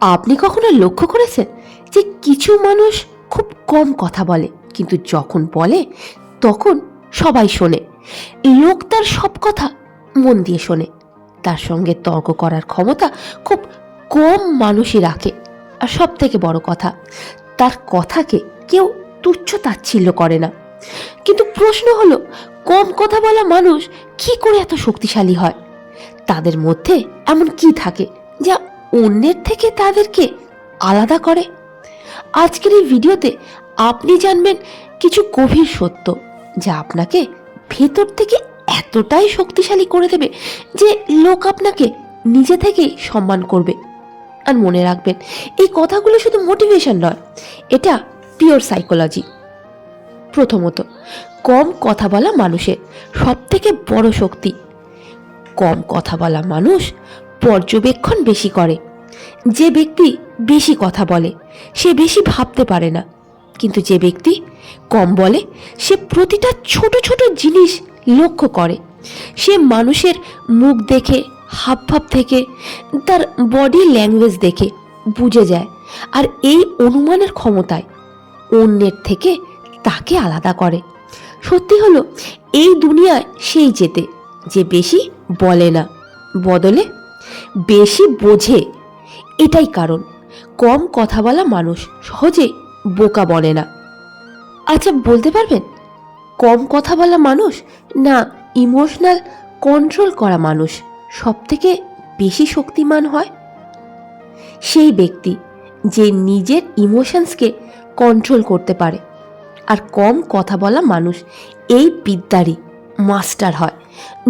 আপনি কখনো লক্ষ্য করেছেন যে কিছু মানুষ খুব কম কথা বলে, কিন্তু যখন বলে, তখন সবাই শোনে। লোক তার সব কথা মন দিয়ে শোনে। তার সঙ্গে তর্ক করার ক্ষমতা খুব কম মানুষই রাখে। আর সব থেকে বড় কথা, তার কথাকে কেউ তুচ্ছ তাচ্ছিল্য করে না। কিন্তু প্রশ্ন হলো, কম কথা বলা মানুষ কি করে এত শক্তিশালী হয়? তাদের মধ্যে এমন কি থাকে যা অন্যের থেকে তাদেরকে আলাদা করে। আজকের এই ভিডিওতে আপনি জানবেন কিছু গভীর সত্য যা আপনাকে ভেতর থেকে এতটাই শক্তিশালী করে দেবে যে লোক আপনাকে নিজে থেকেই সম্মান করবে। আর মনে রাখবেন, এই কথাগুলো শুধু মোটিভেশন নয়, এটা পিওর সাইকোলজি প্রথমত, কম কথা বলা মানুষের সব থেকে বড় শক্তি। কম কথা বলা মানুষ পর্যবেক্ষণ বেশি করে। যে ব্যক্তি বেশি কথা বলে, সে বেশি ভাবতে পারে না। কিন্তু যে ব্যক্তি কম বলে, সে প্রতিটা ছোট ছোট জিনিস লক্ষ্য করে। সে মানুষের মুখ দেখে, হাবভাব থেকে, তার বডি ল্যাঙ্গুয়েজ দেখে বুঝে যায় আর এই অনুমানের ক্ষমতায় অন্যের থেকে তাকে আলাদা করে। সত্যি হলো, এই দুনিয়ায় সেই যেতে যে বেশি বলে না। বদলে বেশি বোঝে এটাই কারণ। কম কথা বলা মানুষ সহজে বোকা বলে না। আচ্ছা বলতে পারবেন? কম কথা বলা মানুষ না ইমোশনাল কন্ট্রোল করা মানুষ সব থেকে বেশি শক্তিমান হয়? সেই ব্যক্তি যে নিজের ইমোশনসকে কন্ট্রোল করতে পারে। আর কম কথা বলা মানুষ এই বিদ্যারই মাস্টার হয়।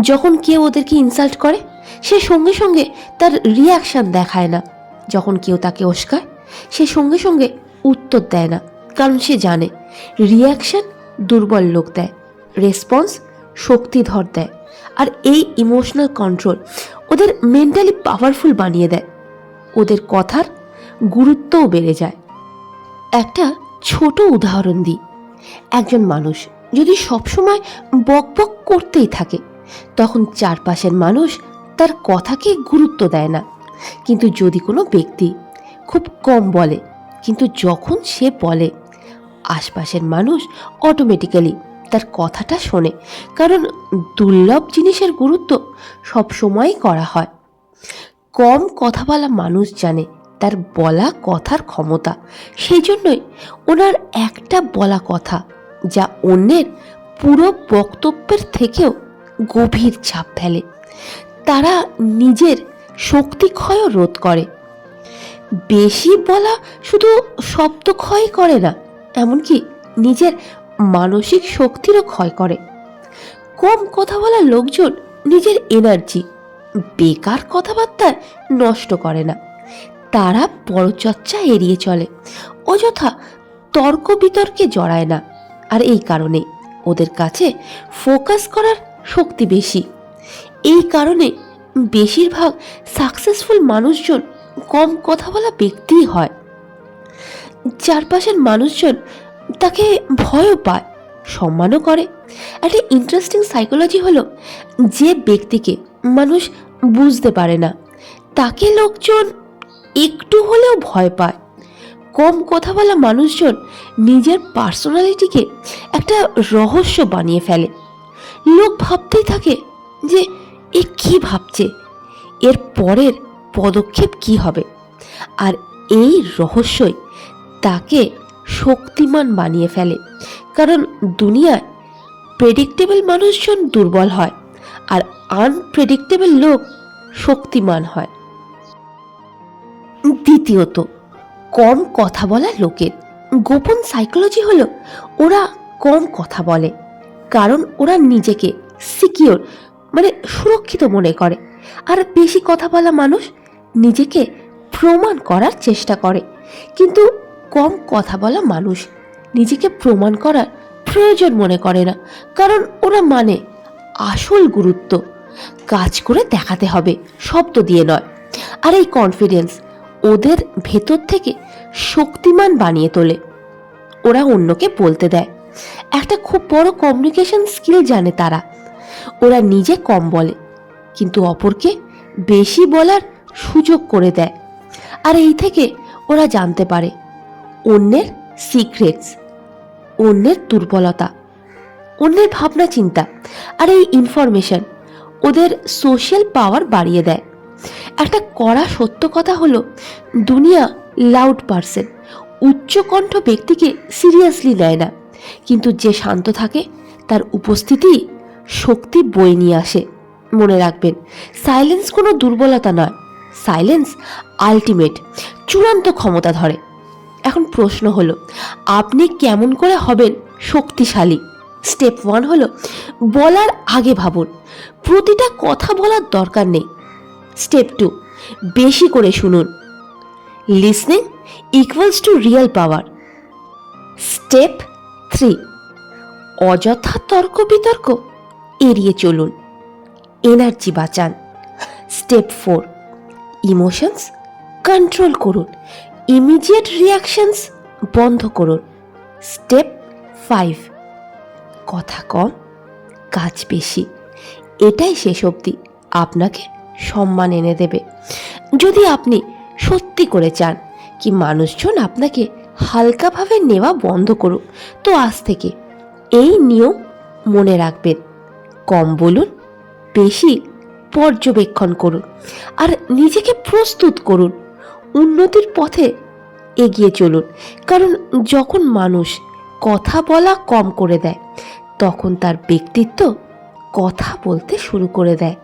যখন কেউ ওদেরকে ইনসাল্ট করে, সে সঙ্গে সঙ্গে তার রিয়াকশান দেখায় না। যখন কেউ তাকে ওস্কায় সে সঙ্গে সঙ্গে উত্তর দেয় না, কারণ সে জানে রিয়াকশন দুর্বল লোক দেয় রেসপন্স শক্তিধর দেয়, আর এই ইমোশনাল কন্ট্রোল ওদের মেন্টালি পাওয়ারফুল বানিয়ে দেয়। ওদের কথার গুরুত্বও বেড়ে যায়। একটা ছোট উদাহরণ দিই। একজন মানুষ যদি সবসময় বক বক করতেই থাকে, তখন চারপাশের মানুষ তার কথাকে গুরুত্ব দেয় না। কিন্তু যদি কোনো ব্যক্তি খুব কম বলে, কিন্তু যখন সে বলে, আশপাশের মানুষ অটোমেটিক্যালি তার কথাটা শোনে। কারণ দুর্লভ জিনিসের গুরুত্ব সবসময়ই করা হয়। কম কথা বলা মানুষ জানে তার বলা কথার ক্ষমতা। সেই জন্যই ওনার একটা বলা কথা যা অন্যের পুরো বক্তব্যের থেকেও গভীর ছাপ ফেলে। তারা নিজের শক্তি ক্ষয়ও রোধ করে। বেশি বলা শুধু শব্দ ক্ষয় করে না, এমনকি নিজের মানসিক শক্তিরও ক্ষয় করে। কম কথা বলা লোকজন নিজের এনার্জি বেকার কথাবার্তা নষ্ট করে না। তারা পরচর্চা এড়িয়ে চলে, অযথা তর্ক বিতর্কে জড়ায় না। আর এই কারণে ওদের কাছে ফোকাস করার শক্তি বেশি। এই কারণে বেশিরভাগ সাকসেসফুল মানুষজন কম কথা বলা ব্যক্তিই হয়। চারপাশের মানুষজন তাকে ভয়ও পায়, সম্মানও করে। একটা ইন্টারেস্টিং সাইকোলজি হলো যে ব্যক্তিকে মানুষ বুঝতে পারে না, তাকে লোকজন একটু হলেও ভয় পায়। কম কথা বলা মানুষজন নিজের পার্সোনালিটিকে একটা রহস্য বানিয়ে ফেলে। লোক ভাবতেই থাকে যে এ কি ভাবছে? এর পরের পদক্ষেপ কি হবে? আর এই রহস্যই তাকে শক্তিমান বানিয়ে ফেলে। কারণ দুনিয়ায় প্রেডিক্টেবল মানুষজন দুর্বল হয় আর আনপ্রেডিক্টেবল লোক শক্তিমান হয়। দ্বিতীয়ত, কম কথা বলা লোকের। গোপন সাইকোলজি হলো ওরা কম কথা বলে। কারণ ওরা নিজেকে সিকিওর মানে সুরক্ষিত মনে করে। আর বেশি কথা বলা মানুষ নিজেকে প্রমাণ করার চেষ্টা করে। কিন্তু কম কথা বলা মানুষ নিজেকে প্রমাণ করার প্রয়োজন মনে করে না। কারণ ওরা মানে আসল গুরুত্ব। কাজ করে দেখাতে হবে, শব্দ দিয়ে নয়। আর এই কনফিডেন্স ওদের ভেতর থেকে শক্তিমান বানিয়ে তোলে। ওরা অন্যকে বলতে দেয়। একটা খুব বড় কমিউনিকেশন স্কিল জানে তারা। ওরা নিজে কম বলে, কিন্তু অপরকে বেশি বলার সুযোগ করে দেয়। আর এই থেকে ওরা জানতে পারে অন্যের সিক্রেটস অন্যের দুর্বলতা, অন্যের ভাবনা চিন্তা আর এই ইনফরমেশন ওদের সোশ্যাল পাওয়ার বাড়িয়ে দেয়। একটা কড়া সত্য কথা হলো, দুনিয়া লাউড পার্সন উচ্চকণ্ঠ ব্যক্তিকে সিরিয়াসলি নেয় না। কিন্তু যে শান্ত থাকে, তার উপস্থিতি শক্তি বয়ে নিয়ে আসে, মনে রাখবেন। সাইলেন্স কোনো দুর্বলতা নয়। সাইলেন্স আলটিমেট চূড়ান্ত ক্ষমতা ধরে। এখন প্রশ্ন হলো, আপনি কেমন করে হবেন শক্তিশালী? স্টেপ ওয়ান হলো, বলার আগে ভাবুন, প্রতিটা কথা বলার দরকার নেই। স্টেপ টু, বেশি করে শুনুন। Listening equals to real power step three, অযথা তর্ক বিতর্ক এড়িয়ে চলুন। এনার্জি বাঁচান। স্টেপ ফোর ইমোশনস কন্ট্রোল করুন। ইমিডিয়েট রিয়াকশনস বন্ধ করুন। স্টেপ ফাইভ কথা কম, কাজ বেশি। এটাই শেষ অবধি। আপনাকে সম্মান এনে দেবে। যদি আপনি সত্যি করে চান কি মানুষজন আপনাকে হালকাভাবে নেওয়া বন্ধ করুক, তো আজ থেকে এই নিয়ম মনে রাখবেন। কম বলুন, বেশি পর্যবেক্ষণ করুন আর নিজেকে প্রস্তুত করুন, উন্নতির পথে এগিয়ে চলুন। কারণ যখন মানুষ কথা বলা কম করে দেয়, তখন তার ব্যক্তিত্ব কথা বলতে শুরু করে দেয়।